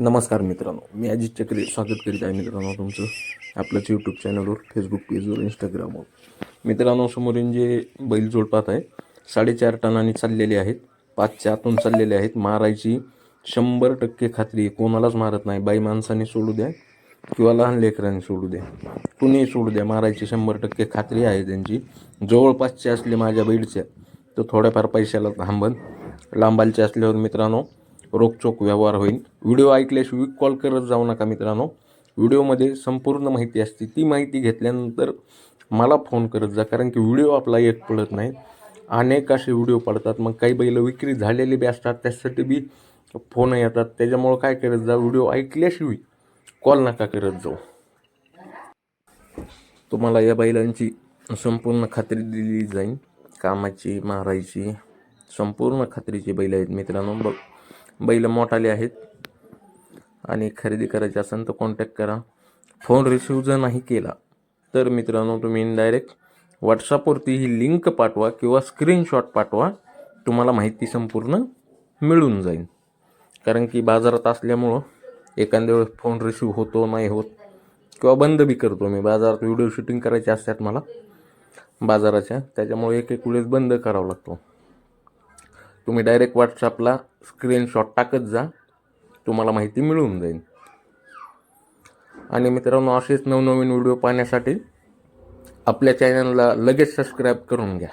नमस्कार मित्रांनो मी अजित चक्रे स्वागत करीत आहे मित्रांनो तुमचं आपल्याच यूट्यूब चॅनलवर फेसबुक पेजवर इंस्टाग्रामवर मित्रांनो समोरून जे बैल जोडपात आहे साडेचार टनाने चाललेले आहेत पाचच्या आतून चाललेले आहेत. मारायची शंभर टक्के खात्री आहे कोणालाच मारत नाही. बाई माणसाने सोडू द्या किंवा लहान लेकरांनी सोडू द्या. कुणीही सोडू द्या मारायची शंभर टक्के खात्री आहे त्यांची. जवळपासचे असले माझ्या बैलच्या तर थोड्याफार पैशाला थांबन. लांबालचे असल्यावर मित्रांनो रोखचोक व्यवहार होईल. व्हिडिओ ऐकल्याशिवाय कॉल करत जाऊ नका मित्रांनो. व्हिडिओमध्ये संपूर्ण माहिती असते. ती माहिती घेतल्यानंतर मला फोन करत जा कारण की व्हिडिओ आपला एक पडत नाही. अनेक असे व्हिडिओ पडतात. मग काही बैल विक्री झालेले बी असतात. त्यासाठी बी फोन येतात. त्याच्यामुळं काय करत जा व्हिडिओ ऐकल्याशिवाय कॉल नका करत जाऊ. तुम्हाला या बैलांची संपूर्ण खात्री दिली जाईल. कामाची मारायची संपूर्ण खात्रीची बैल आहेत मित्रांनो. बघ. बैल मोठाले आहेत. आणि खरेदी करायची असेल तर कॉन्टॅक्ट करा. फोन रिसिव्ह जर नाही केला तर मित्रांनो तुम्ही इनडायरेक्ट व्हॉट्सअपवरती ही लिंक पाठवा किंवा स्क्रीनशॉट पाठवा. तुम्हाला माहिती संपूर्ण मिळून जाईल. कारण की बाजारात असल्यामुळं एखाद्या वेळेस फोन रिसिव्ह होतो नाही होत किंवा बंद बी करतो मी. बाजारात व्हिडिओ शूटिंग करायचे असतात मला बाजाराच्या. त्याच्यामुळे एक एक वेळेस बंद करावा लागतो. तुम्ही डायरेक्ट व्हॉट्सअपला स्क्रीनशॉट टाकत जा. तुम्हाला माहिती मिळून जाईल. आणि मित्रांनो असेच नवनवीन व्हिडिओ पाहण्यासाठी आपल्या चॅनलला लगेच सबस्क्राईब करून घ्या.